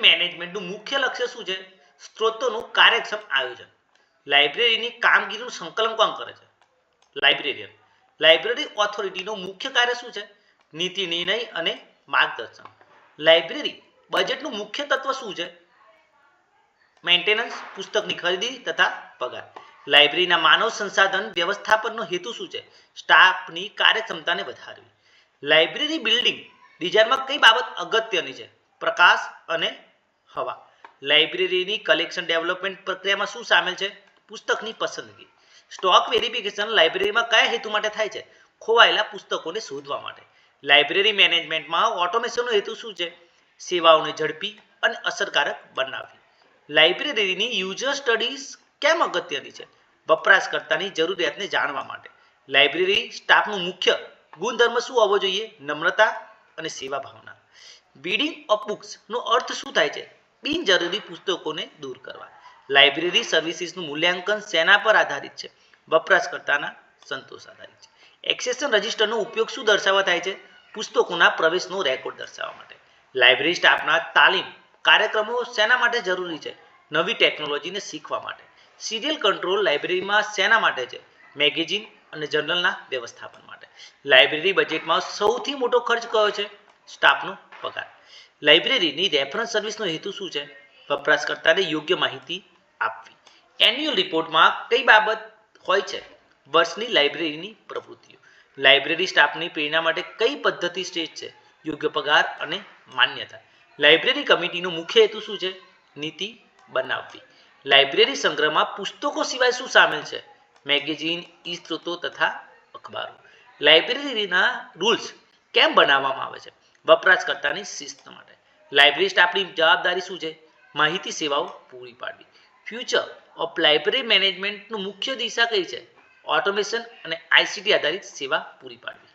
મેનેજમેન્ટનું મુખ્ય લક્ષ્ય શું છે? સ્ત્રોતોનું કાર્યક્ષમ આયોજન. લાઇબ્રેરીની કામગીરીનું સંકલન કોણ કરે છે? લાઇબ્રેરિયન લાઇબ્રેરી ઓથોરિટીનું મુખ્ય કાર્ય શું છે? નીતિ, નિર્ણય અને માર્ગદર્શન. લાઇબ્રેરી બજેટનું મુખ્ય તત્વ શું છે? મેન્ટેનન્સ પુસ્તકની ખરીદી તથા પગાર. લાઇબ્રેરીના માનવ સંસાધન વ્યવસ્થાપનનો હેતુ શું છે? સ્ટાફની કાર્યક્ષમતાને વધારવી. લાઇબ્રેરી બિલ્ડિંગ ડિઝાઇનમાં કઈ બાબત અગત્યની છે? પ્રકાશ અને હવા. લાઇબ્રેરીની કલેક્શન ડેવલપમેન્ટ પ્રક્રિયામાં શું સામેલ છે? પુસ્તકની પસંદગી. સ્ટોક વેરિફિકેશન લાઇબ્રેરીમાં કયા હેતુ માટે થાય છે? ખોવાયેલા પુસ્તકોને શોધવા માટે. લાઇબ્રેરી મેનેજમેન્ટમાં ઓટોમેશનનો હેતુ શું છે? સેવાઓને ઝડપી અને અસરકારક બનાવવી. લાઇબ્રેરીની યુઝર સ્ટડીઝ કેમ અગત્યની છે? વપરાશકર્તાની જરૂરિયાતને જાણવા માટે. લાઇબ્રેરી સ્ટાફનું મુખ્ય ગુણધર્મ શું હોવો જોઈએ? નમ્રતા અને સેવા ભાવના બીડિંગ ઓફ બુક્સનો અર્થ શું થાય છે? બિનજરૂરી પુસ્તકોને દૂર કરવા. લાઇબ્રેરી સર્વિસીસનું મૂલ્યાંકન શેના પર આધારિત છે. વપરાશકર્તાના સંતોષ આધારિત છે. એક્સેશન રજિસ્ટરનો ઉપયોગ શું દર્શાવવા થાય છે? પુસ્તકોના પ્રવેશનો રેકોર્ડ દર્શાવવા માટે. લાઇબ્રેરી સ્ટાફના તાલીમ કાર્યક્રમો શેના માટે જરૂરી છે. નવી ટેકનોલોજીને શીખવા માટે. સિરિયલ કંટ્રોલ લાઇબ્રેરીમાં શેના માટે છે. મેગેઝિન અને જર્નલના વ્યવસ્થાપન માટે. લાઇબ્રેરી બજેટમાં સૌથી મોટો ખર્ચ કયો છે? સ્ટાફનો પગાર. લાઇબ્રેરીની રેફરન્સ સર્વિસનો હેતુ શું છે? વપરાશકર્તાને યોગ્ય માહિતી આપવી. એન્યુઅલ રિપોર્ટમાં કઈ બાબત હોય છે? વર્ષની લાઇબ્રેરીની પ્રવૃત્તિઓ. લાઇબ્રેરી સ્ટાફની પ્રેરણા માટે કઈ પદ્ધતિ શ્રેષ્ઠ છે? યોગ્ય પગાર અને માન્યતા. લાઇબ્રેરી કમિટીનો મુખ્ય હેતુ શું છે? નીતિ બનાવવી. લાઇબ્રેરી સંગ્રહમાં પુસ્તકો સિવાય શું સામેલ છે? મેગેઝિન ઈ સ્ત્રોતો તથા અખબારો. લાઇબ્રેરીના રૂલ્સ કેમ બનાવવામાં આવે છે? વપરાશકર્તાની શિસ્ત માટે. લાઇબ્રેરિસ્ટ આપણી જવાબદારી શું છે? માહિતી સેવાઓ પૂરી પાડવી. ફ્યુચર ઓફ લાઇબ્રેરી મેનેજમેન્ટનું મુખ્ય દિશા કઈ છે? ઓટોમેશન અને આઈસીટી આધારિત સેવા પૂરી પાડવી.